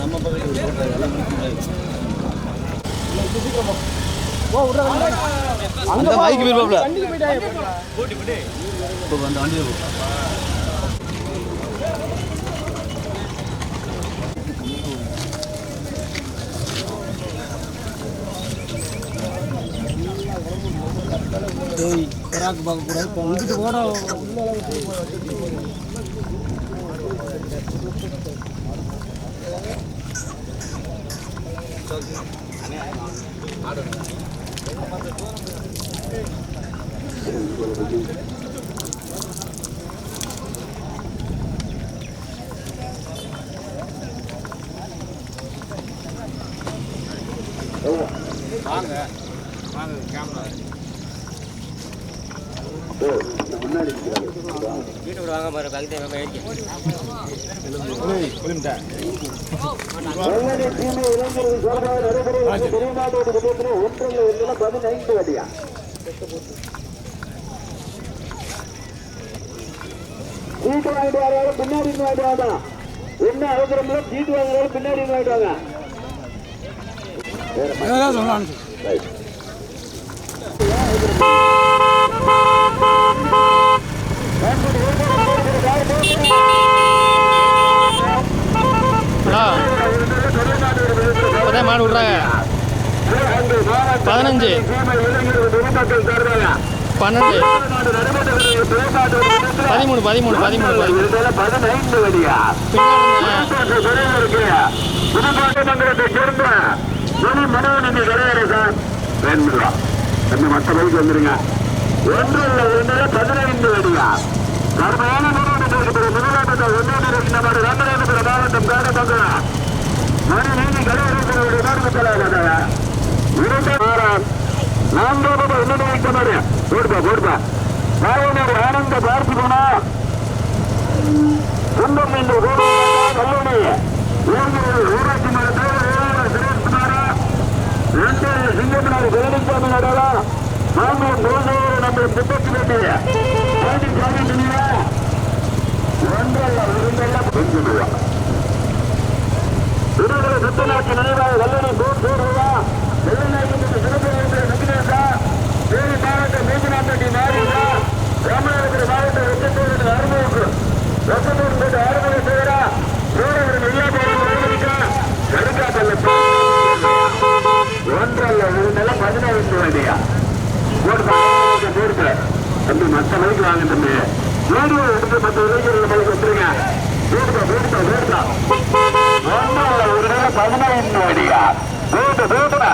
நம்ம பக்கத்தில் அந்த பைக் போயிருப்பாப்ல இப்போ அந்த வண்டியில் போ டேய் பராக்கு பார்க்க கூடாது இப்போ வந்துட்டு போட வீட்டுக்கு வாங்க பாரு பதினைந்து சீட்டு வாங்கிட்டு பின்னாடி வாங்கிட்டு வாங்க என்ன அவசரம் இல்லை சீட்டு பின்னாடி வாங்கிட்டு வாங்க இப்போதான் மாடு விடுறாங்க? பதினஞ்சு. பன்னெண்டு. பதிமூணு பதிமூணு பதிமூணு பதிமூணு. மற்ற பைக்கு வந்துருங்க ஒன்று இல்லை ஒன்று பதினைந்து அடியா கருமையான நிறுவனத்திற்கு முதலாட்டத்தை ஒன்று மாவட்டம் ஆனந்த பார்த்திபனா குண்டம் என்று கல்லூரி ஊராட்சி மன்ற தலைவர் சுரேஷ்குமாரா ரெண்டு சிங்கப்பனார் பழனிசாமி நடலா மாமூர் மூலவர் நம்ம முப்பத்தி ரெண்டு பழனிசாமி துணியா ஒன்றல்ல இரண்டல்ல கொஞ்சம் ரூபா விடுதலை நினைவாக வல்லணி போர் போடுவா வெள்ளநாயகத்துக்கு சிறப்பு நம்பினேசா தேனி மாவட்டம் மேஜநாட்டை மாறியா ராமநாதபுரம் மாவட்டம் வெட்டத்தூரின் அறுநூறு வெட்டத்தூர் போட்டு அறுநூறு சேரா சூரவரம் எல்லா பேரும் அனுமதிக்கா கடுக்காப்பல்ல ஒன்றல்ல இருந்தால பதினாறு வேண்டியா? போட்டு போட்டு தம்பி மற்ற மணிக்கு வாங்க தம்பி. வீடியோ எடுத்து பத்து இளைஞர்கள் மணிக்கு வந்துருங்க வீடுதா வீடுதா வீடுதா ஒன்றல்ல ஒரு நாள் பதினைந்து அடியா வீட்டு வீட்டுல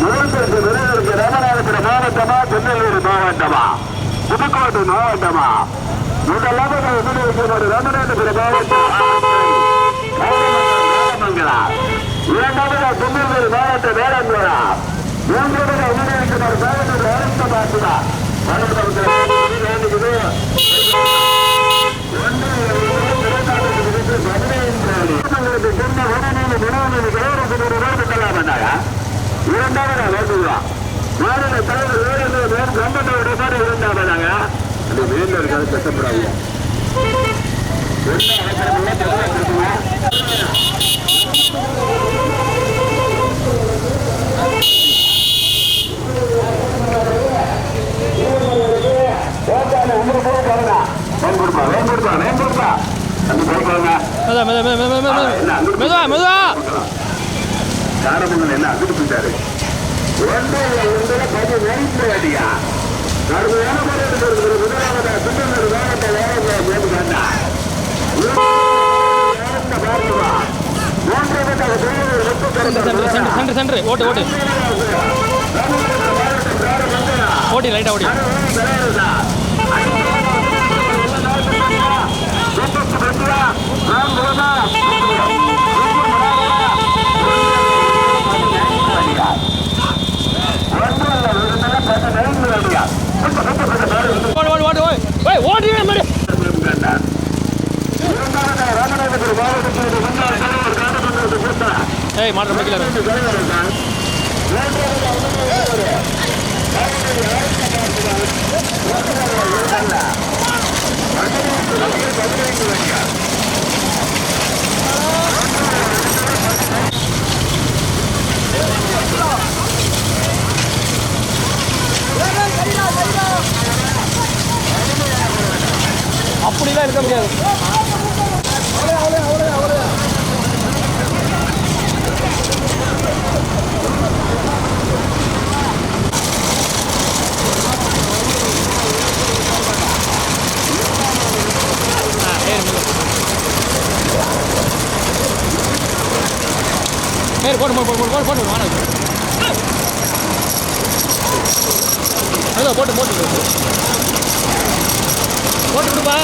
மூன்று விருதுக்கு ராமநாதபுரம் மாவட்டமா திருநெல்வேலி மாவட்டமா புதுக்கோட்டை மாவட்டமா முதலாவது விருது வைக்கிறது ராமநாதபுரம் மாவட்டம் வேலமங்கலா இரண்டாவது திருநெல்வேலி மாவட்டம் வேலங்குளா மூன்றாவது விருது வைக்கிறது மாவட்டம் அரச பாசுதா வேண்டுகிறது இரண்டாவது வேண்டுவா மாநில தலைவர் வேறு வேறு கம்பெனியோட மாதிரி இரண்டாவதாங்க அந்த இருக்காது கஷ்டப்படாது வேண்டுபா வேண்டுபா வேண்டுபா அந்த போய்க்கோங்க மெதுவா மெதுவா மெதுவா மெதுவா மெதுவா மெதுவா காரமங்கல் என்ன அதுக்கு போயிட்டாரு ஒன்று ஒன்றுல பதினைந்து அடியா கடுமையான போராட்டத்தில் இருக்கிற முதலாவது சுந்தரர் வேகத்தை வேகத்தை போட்டு கண்டா சென்டர் சென்டர் சென்டர் சென்டர் ஓட்டு ஓட்டு. ஓட்டி லைட்டாக ஓட்டி. போடு போடு போடு போடு வாடா அதான் போட்டு போட்டு போட்டு விடுப்பா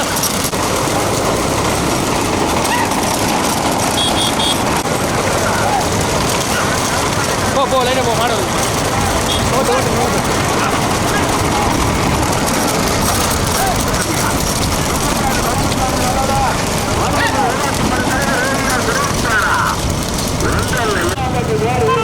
போ போ லைனாக போ மாடு போட்டு போட்டு போட்டு Thank you. Obrigado.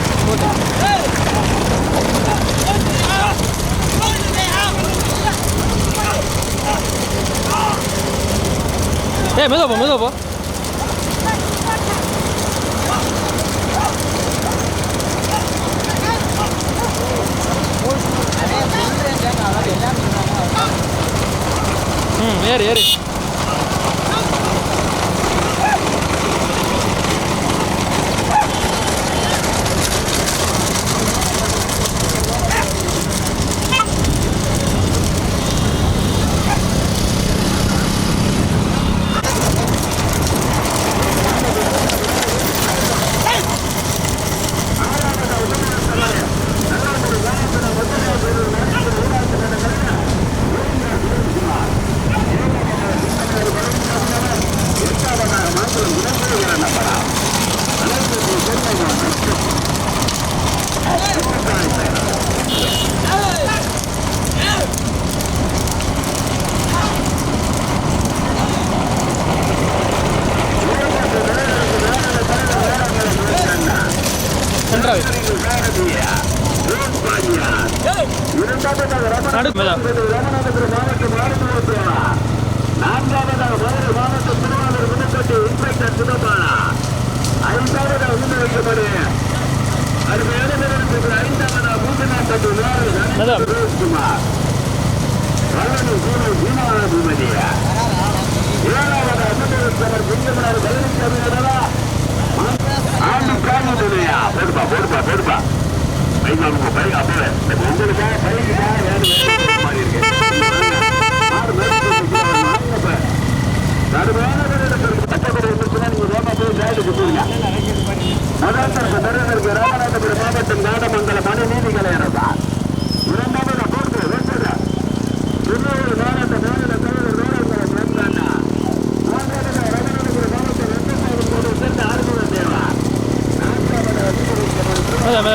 哎，没走不，没走不。嗯，没得，没得。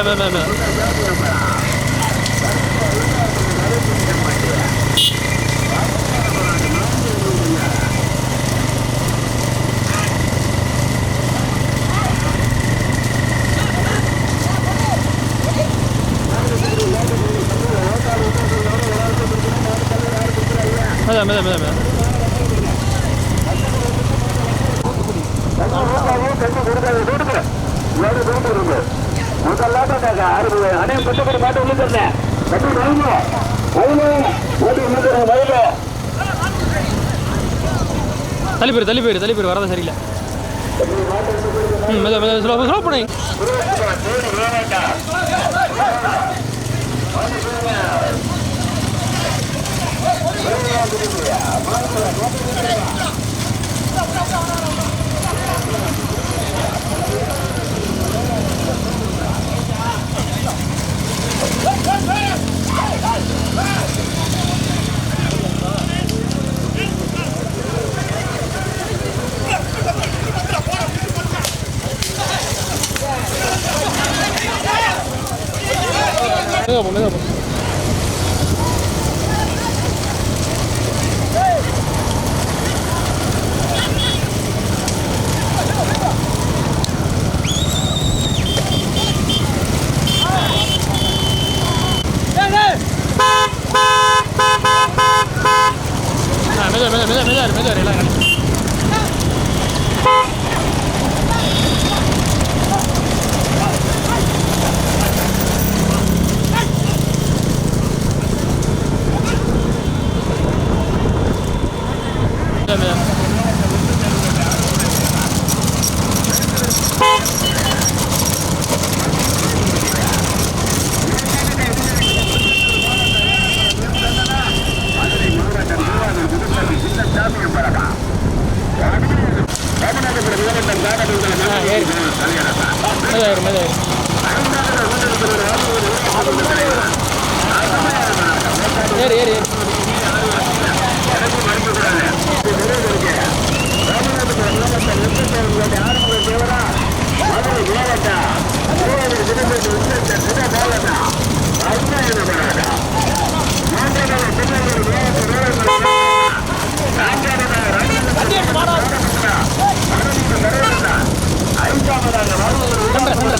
没有，没有，没有。அறுபது அனைவரும் பச்சைக்கடை பாட்டு உள்ளிருந்தேன் கட்டி வயலு வயலு தள்ளி போயிரு தள்ளி போயிரு தள்ளி போயிரு வரதான் சரியில்லை. ம் மெதுவாக மெதுவாக ஸ்லோ ஸ்லோ பண்ணுங்க Yeah. 해봐, 해봐.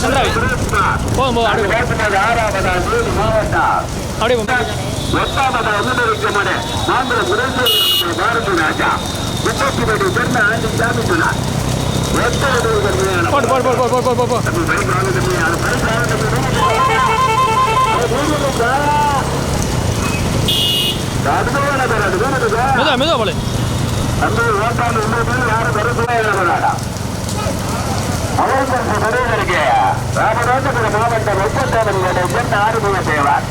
சந்திராவி. போகும் போது அப்படியே அப்படியே போட்டு போட்டு போட்டு போட்டு போட்டு போட்டு மெதுவா மெதுவா போல அந்த ஓட்டாண்டு யாரும் வரக்கூடாது? அவருக்கு நடுவருக்கு ராமநாதபுரம் மாவட்டம் முப்பத்தாறு சேர்ந்த ஆறுமுக தேவார்.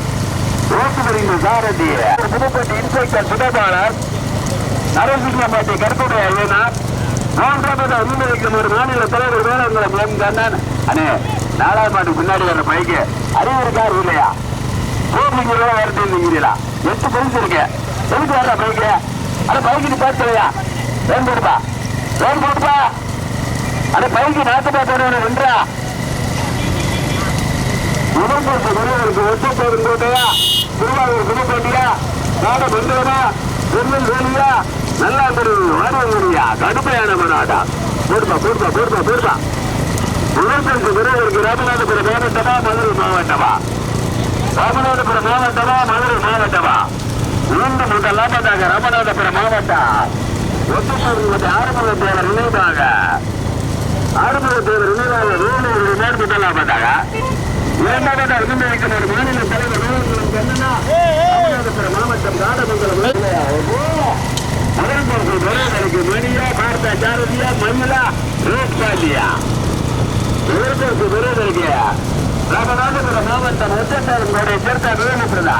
சாரதி புதுப்பட்டி இன்ஸ்பெக்டர் சுடபாளர் நரசிங்கம்பட்டி கருப்புடைய ஐயனார் மூன்றாவது அனுமதிக்கும் ஒரு மாநில தலைவர் வேளாண்குளம் எம். கண்ணன். அண்ணே நாலாவது மாட்டுக்கு பின்னாடி வர பைக்கு அறிவு இல்லையா? போட்டுங்களா வரட்டுங்களா எட்டு பரிசு இருக்கு. எதுக்கு வர்ற பைக்கு அட பைக்கு பார்த்துலையா வேன் போடுப்பா. வேன் அட பைக்கு நாட்டுப்பா போறவன வென்றா உடம்புக்கு உறவுக்கு ஒத்து போடும் கோட்டையா? திருவாரூர் புதுக்கோட்டையா? நாட பெண்களா பெண்ணில் வேலியா? நல்லா தெரியும் வாடகையா கடுமையான மனாடா போடுப்பா போடுப்பா போடுப்பா போடுப்பா. உடம்புக்கு உறவுக்கு ராமநாதபுரம் மாவட்டமா மதுரை மாவட்டமா? ராமநாதபுரம் மாவட்டமா மதுரை மாவட்டமா? மீண்டும் இந்த லாபத்தாக ராமநாதபுரம் மாவட்டம். ஒத்து போடுவது ஆரம்பத்தோட நினைவாக. ஆறுமுக தேவர் நினைவாக நூறு நேர் முதலாவதாக இரண்டாவது அருந்தளிக்கும் ஒரு மாநில தலைவர் நூலகம் கண்ணனா ராமநாதபுரம் மாவட்டம் காடமங்கலம் முதல்வருக்கு துறைகளுக்கு மணியா பார்த்த சாரதியா மயிலா ரோஸ் பாண்டியா முதல்வருக்கு துறைகளுக்கு ராமநாதபுரம் மாவட்டம் ஒற்றத்தாரங்களுடைய சேர்த்த வேலுப்பிரதா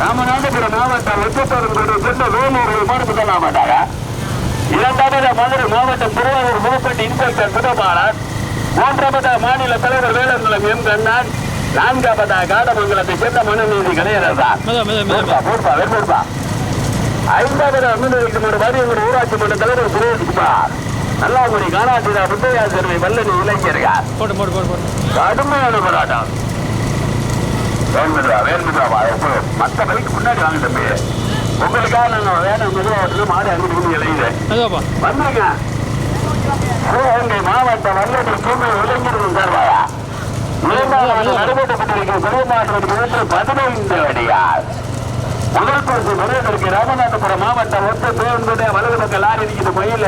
ராமநாதபுரம் மாவட்டம் ஒற்றத்தாரங்களுடைய சேர்ந்த வேலூர் மாடு முதலாவதாக இரண்டாவது மதுரை மாவட்டம் திருவாரூர் முகப்பட்டி இன்ஸ்பெக்டர் குடபாலன் மூன்றாவது மாநில தலைவர் வேலங்குளம் எம் கண்ணன். நான்காவதா காடமங்கலத்தை சேர்ந்த மனுநீதி கலையரசா வெப்பூர்பா ஐந்தாவது அமிர்தத்துக்கு ஒரு வரி ஒரு ஊராட்சி மன்ற தலைவர் சுரேஷ்குமார் நல்லாங்குடி காணாசிரா முத்தையா செல்வி வல்லனி இளைஞர்கள் கடுமையான போராட்டம். வேண்புதா வேண்புதாவா மற்ற வரைக்கும் முன்னாடி வாங்க தம்பி. உங்களுக்காக நாங்க வேணும் மெதுவாக மாடு அனுப்பி அதுவாப்பா வந்துருங்க சிவகங்கை மாவட்ட வல்லடி தூய்மை இளைஞர்கள் நடைபெற்றப்பட்டிருக்கும் மூன்று பதினைந்து அடியார் முதல் பரிசு ராமநாதபுரம் மாவட்டம் ஒத்த பேருந்துடைய வலது பக்க லாரி இருக்குது மயில.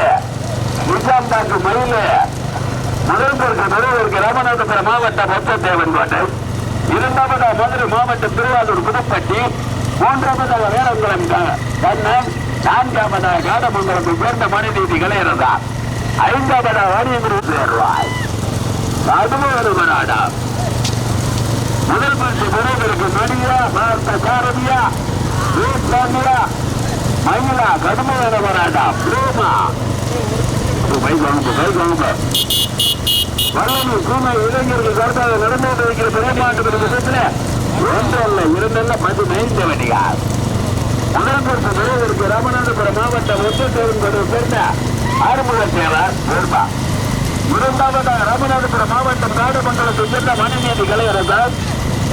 நிஜாம் தாக்கு மயில. முதல் பரிசு பெறுவதற்கு ராமநாதபுரம் மாவட்டம் ஒத்த தேவன் இரண்டாவதா மதுரை மாவட்டம் திருவாரூர் புதுப்பட்டி. மூன்றாவதாக வேளங்குளம் க- கண்ணன் நான்காவதாக காடமங்கலத்தை சேர்ந்த மணிநீதி கலையரசா ஐந்தாவதாக வாணியகுரு சேர்வாய். கடுமையான முதல் பரிசு முறைகளுக்கு நடிகா பார்த்த சாரதியா வீட்டாண்டியா மயிலா கடுமையான வராடா பிரேமா. கை வாங்க வல்லமை சூமை இளைஞர்கள் கருத்தாக நடந்து கொண்டிருக்கிற பெருமாட்டு விஷயத்தில் ஒன்றல்ல இரண்டல்ல பதினைந்து வடிகார் முதல் பரிசு பெறுவதற்கு ராமநாதபுரம் மாவட்டம் ஒத்தத்தேவன் சேர்ந்த ஆறுமுக சேவர் பெருமா இரண்டாவதாக ராமநாதபுரம் மாவட்டம் காடுமண்டலத்தை சேர்ந்த மணிநீதி கலையரசர்.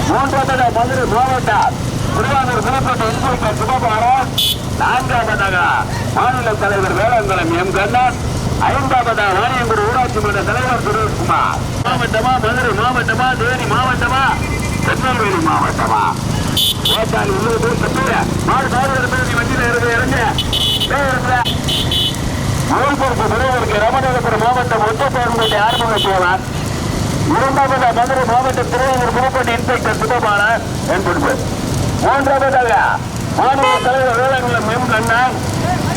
மூன்றாவதாக மதுரை மாவட்டம் திருவாரூர் புதுக்கோட்டை இன்ஸ்பெக்டர் சிவபாரன் நான்காவதாக மாநில தலைவர் வேளாங்கலம் எம். கண்ணன். ஐந்தாவதாக வாணியங்குடி ஊராட்சி மன்ற தலைவர் சுரேஷ்குமார். மாவட்டமா மதுரை மாவட்டமா தேனி மாவட்டமா? திருநெல்வேலி மாவட்டமா? ஓட்டாளி உள்ள போய் கட்டுற மாடு மாடு பேசி வண்டியில் இறங்க. இறங்க ஏய், இறங்க நூல்பொறுப்பு மாவட்டம் ஒத்தப்பேருந்துடைய ஆரம்ப சேவன் இரண்டாவதாக மதுரை மாவட்டம் திருவாரூர் புதுக்கோட்டை இன்ஸ்பெக்டர் சுபபாலன் என் பொறுப்பு மூன்றாவதாக மாநில தலைவர் வேளாண்குளம் எம் கண்ணன்.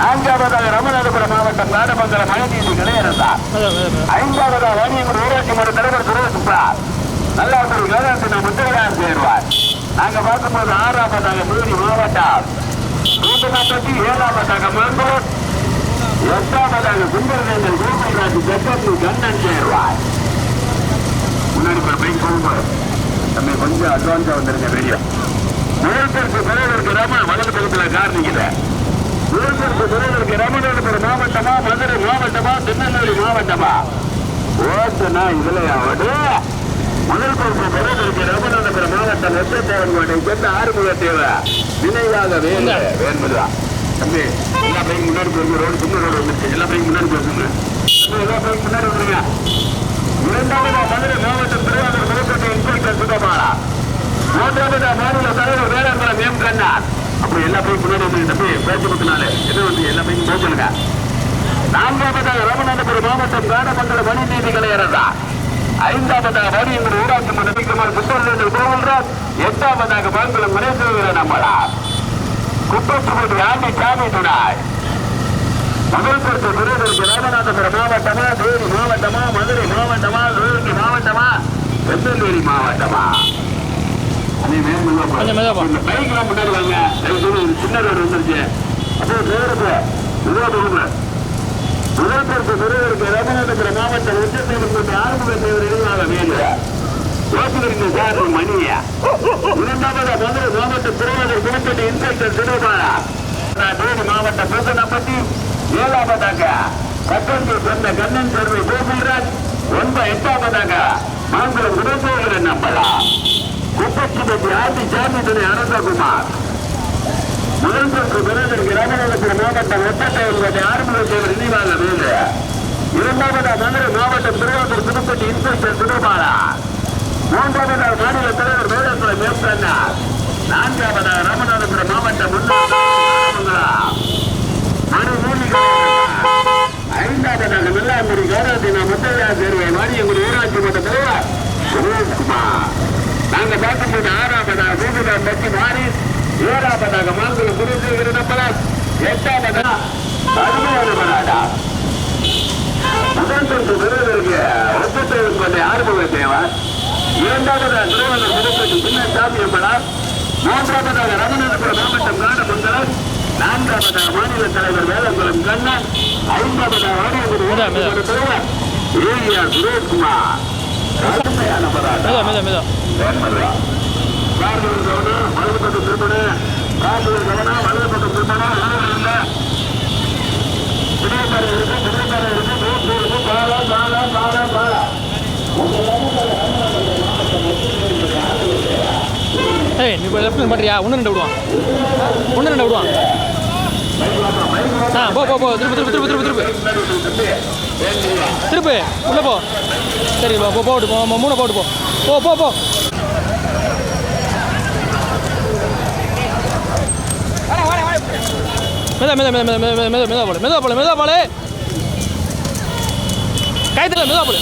நான்காவதாக ராமநாதபுரம் மாவட்டம் நாடமங்கலம் மழை நீதி நிலையரசா ஐந்தாவதாக வாணியங்குடி ஊராட்சி மன்ற தலைவர் சுரேஷ்குமார் ஒரு கணேசன முத்திரையார் சேருவார் நாங்க பார்க்கும்போது ஆறாவதாக தேனி மாவட்டம். கூட்டணப்பட்டி ஏழாவதாக மங்களூர் எட்டாவதாக சுந்தரவேந்தன் கோபல்ராஜ் ஜெகத்து கண்ணன் சேருவார் முன்னாடி பைக் போகும்போது நம்ம கொஞ்சம் அட்வான்ஸா வந்துருங்க வீடியோ முதல்வருக்கு பிறகு ராம வலது பக்கத்துல கார் நிக்குது. பிறகு பெரியவருக்கு ராமநாதபுரம் மாவட்டமா மதுரை மாவட்டமா திருநெல்வேலி மாவட்டமா? ஓட்டுனா இதுல முதல் பொறுப்பு பெரியவருக்கு ராமநாதபுரம் மாவட்டம் வெற்றத்தேவன் கோட்டை சேர்ந்த ஆறுமுக தேவை நினைவாக வேலை வேண்பதா தம்பி எல்லா பையன் முன்னாடி போயிருங்க ரோடு சின்ன ரோடு வந்துருச்சு எல்லா பையன் முன்னாடி போயிருங்க எல்லா பையன் முன்னாடி வந்துருங்க இரண்டாவது மதுரை மாவட்டம் திருவாரூர் புதுக்கோட்டை இன்ஸ்பெக்டர் மாநில தலைவர் வேளாண்குளம் எம் அப்படி எல்லா பையும் முன்னாடி வந்து தம்பி பேச்சு என்ன வந்து எல்லா பையும் போச்சுங்க நான்காவதாக ராமநாதபுரம் மாவட்டம் காடமண்டல மணி நீதி கலையரசா. ஐந்தாவதாக வாணியங்குடி ஊராட்சி மன்ற விக்ரமர் புத்தூர் கோவில்ராஜ் எட்டாவதாக மங்களம் மனேஸ்வரன் நம்மளா குப்பச்சுமதி ஆண்டி சாமி துணாய். முதல் பொறுப்பு விருதுக்கு ராமநாதபுரம் மாவட்டமா தேனி மாவட்டமா மதுரை மாவட்டமா சிவகங்கை மாவட்டமா திருநெல்வேலி மாவட்டமா? பைக்லாம் முன்னாடி வாங்க. சின்ன ரோடு வந்துருச்சு. அப்போ நேரத்து மெதுவா போகுங்க முதல் பொறுப்பு விருதுக்கு ராமநாதபுரம் தேவர் இணையாக வேலு ஓட்டுநரின் சார் மணியா. இரண்டாவது மதுரை மாவட்டம் திருவாரூர் இன்ஸ்பெக்டர் ஏழாவதாக சொந்த கண்ணன் கோகுல்ராஜ் எட்டாவதாக மாங்குளம் நம்பலா ஆதி துணை அனந்தகுமார் முதல் பொறுப்பு விருதுக்கு ராமநாதபுரம் மாவட்டம் ஒத்தட்டை ஆறுமுக தேவர் நினைவாக வேலு இரண்டாவதாக மதுரை மாவட்டம் திருவாரூர் புதுக்கோட்டை இன்ஸ்பெக்டர் சிவபாலா மூன்றாவதாக மாநில தலைவர் வேடக்குளம் எம் கண்ணா ராமநாதபுரம் மாவட்டம் முன்னாள் மனு ஐந்தாவதாக வெள்ளாங்குடி கௌரவத்தின முத்தையா தேர்வை மானியங்குடி ஊராட்சி மன்ற தலைவர் சுரேஷ்குமார். நாங்கள் பார்க்கும்போது ஆறாவதாக பூமிதான் பற்றி மாறி ஏழாவதாக மாங்குளம் குருசேகர நம்பலாம் எட்டாவதாக அருமையான முதல் தொற்று விருதுக்கு ஒப்பந்தம் கொண்ட ஆறுமுக தேவர் இரண்டாவதாக திருவள்ளூர் புதுப்பட்டி சின்ன சாமியம்பலம் மூன்றாவதாக ராமநாதபுரம் மாவட்டம் காடமங்கலம் நான்காவதாக மாநில தலைவர் வேலங்குளம் கண்ணன் ஐந்தாவதாக. ஊராட்சி தலைவர் ஏவிஆர் சுரேஷ்குமார் போராட்டம். மெதுவா கவனம், வலது பக்கம் திரும்பணும். கார்கில் கவனம், வலது பக்கம் திரும்பணும். ஊரில் இல்ல. குடியேற்ற இருக்கு, குடியேற்ற இருக்கு, பாலா பாலா பாலா பாலா ஏய் நீ இப்போ லெஃப்ட் பண்ணுறியா ஒன்று ரெண்டு விடுவான் ஒன்று ரெண்டு விடுவான் ஆ போ போ போ திருப்பு திருப்பு திருப்பு திருப்பு திருப்பு திருப்பு உள்ளே போ சரி போ போட்டு போ மூணு போட்டு போ போ போ போ மெதா மெதா மெதா மெதா மெதா மெதா மெதா போல மெதா போல மெதா போல காயத்தில் மெதா போல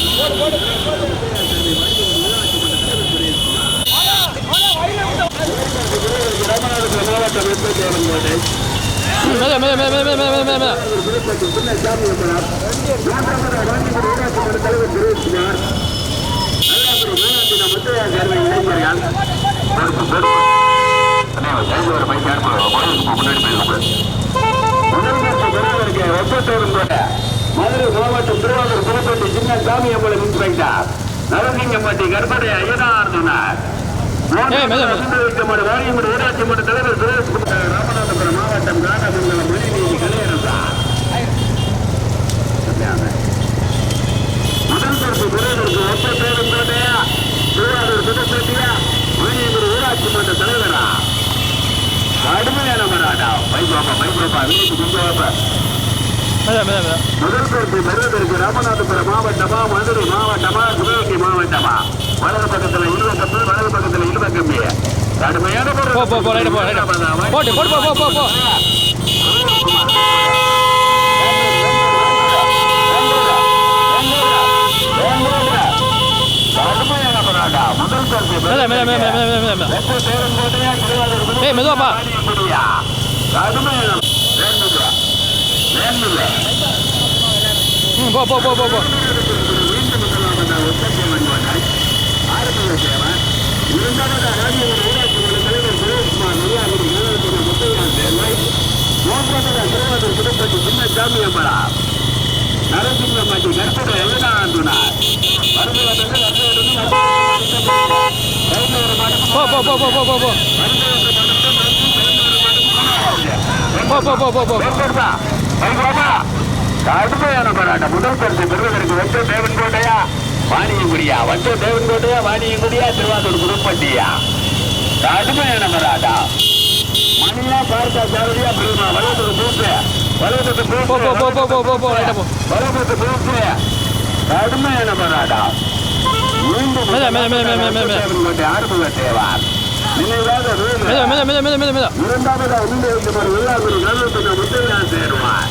மெதா மெதா மெதா மெதா மெதா மெதா மெதா முன்னாடி போயிருக்கோம் மதுரை மாவட்டம் திருவாரூர் புதுப்பட்டி சின்னசாமி அம்மன் இன்ஸ்பெக்டர் நரசிங்கம்பட்டி கர்ப்படை ஐயனார் சொன்னார் ஏய், மெல்ல, மெல்ல. வைக்கமான வாரியமன்ற ஊராட்சி மன்ற தலைவர் சுரேஷ்குமார் ராமநாதபுரம் மாவட்டம் காணமங்கலம் மணிநீதி கலையரசா முதல் பரிசு பெறுவதற்கு ஒத்த பேரும் கோட்டையா திருவாரூர் புதுப்பட்டியா மணியம்பூர் ஊராட்சி மன்ற தலைவரா கடுமையான மராடா பைபாப்பா பைபாப்பா வீட்டுக்கு கொண்டு வாப்பா மெதா மெதா மெதா முதல் பரிசு பெறுவதற்கு ராமநாதபுரம் மாவட்டமா மதுரை மாவட்டமா சிவகங்கை மாவட்டமா வலது பக்கத்துல இருபக்கம்பு வலது பக்கத்துல இருபக்கம்பி கடுமையான போட்டு, போட்டு, போ, போ, போ, போ. கடுமையான போராட்டம். முதல் பரிசு மெதா மெதா மெதுவாப்பா போ போ போ போ போ. நரசிங்க மாட்டி கருப்பட எழுதா ஆண்டுனார் போ போ போ போ போ போ. போ போ போ போ போ கடுமையான போராட்டம். முதல் பரிசு பெறுவதற்கு வச்ச தேவன் கோட்டையா வாணியங்குடியா? வச்ச தேவன் கோட்டையா வாணியங்குடியா? திருவாரூர் புதுப்பட்டியா கடுமையான போராட்டம். மணியா பார்த்தா சாரதியா பிரேமா வலதுக்கு பூத்து வலதுக்கு போ போ போ போ போ போ போ. ரைட்டா போ வலதுக்கு பூத்து கடுமையான போராட்டம். மீண்டும் மெல்ல, மெல்ல, மெல்ல. தேவன் கோட்டை ஆரம்ப தேவார் மெல்ல மெல்ல மெல்ல மெல்ல மெல்ல மெல்ல இரண்டாவது ஐந்து வைக்கப்படும் எல்லாரும் நல்லத்துக்கு முந்தைய நான் சேருவான்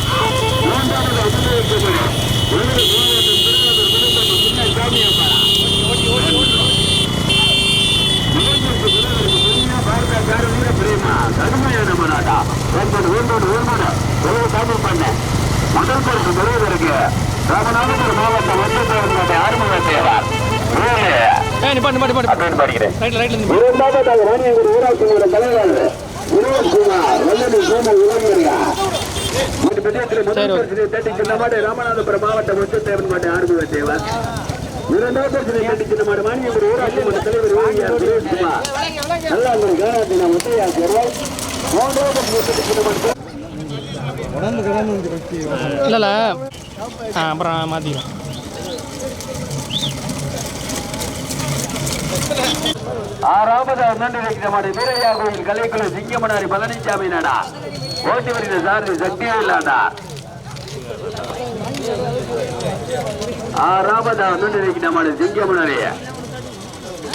மூன்றாவது ஐந்து வைக்கப்படும் கடுமையான மாநாட்டா ஒன்பது ஒன்பது ஒன்பது எவ்வளவு சாமி பண்ண முதல் பொறுப்பு தலைவருக்கு ராமநாதபுரம் மாவட்டம் ஒன்றிய ஏய் நிப்பாட்டு நிப்பாட்டு அப்படின்னு படிக்கிறேன் ரைட்ல ரைட்ல நிப்பாட்டு இரண்டாவது ராணியங்குடி ஊராட்சியோட தலைவர் வினோத்குமார் வல்லடி சோமு இளைஞரியா இந்த பெட்டியத்தில் முதல் பரிசு தேட்டி சின்ன மாடு ராமநாதபுரம் மாவட்டம் முத்து தேவன் மாட்டு ஆர்வ தேவர். இரண்டாவது பரிசு தேட்டி சின்ன மாடு மாணியங்குடி ஊராட்சி மன்ற தலைவர் இல்ல அப்புறம் மாத்திக்கலாம் ஆறாவது நன்றி வைக்கிறமாடி வீரையா கோயில் கலைக்குழு சிங்கமனாரி பழனிசாமி நாடா. ஓட்டி வருகிற சாரதி சக்தியே இல்லாடா ஆறாவது நன்றி வைக்கிறமாடி சிங்கமனாரி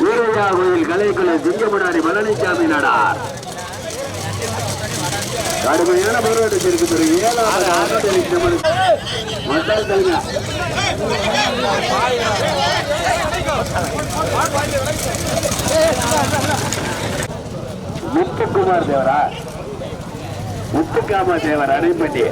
வீரையா கோயில் கலைக்குழு சிங்கமனாரி பழனிசாமி நாடா. கடுமையான போராட்டம் இருக்கு ஒரு ஏழாவது ஆட்டத்தில் நம்மளுக்கு மக்கள் தலைங்க முத்துக்குமார் தேவரா முத்துக்காம தேவர் அணைப்பட்டி.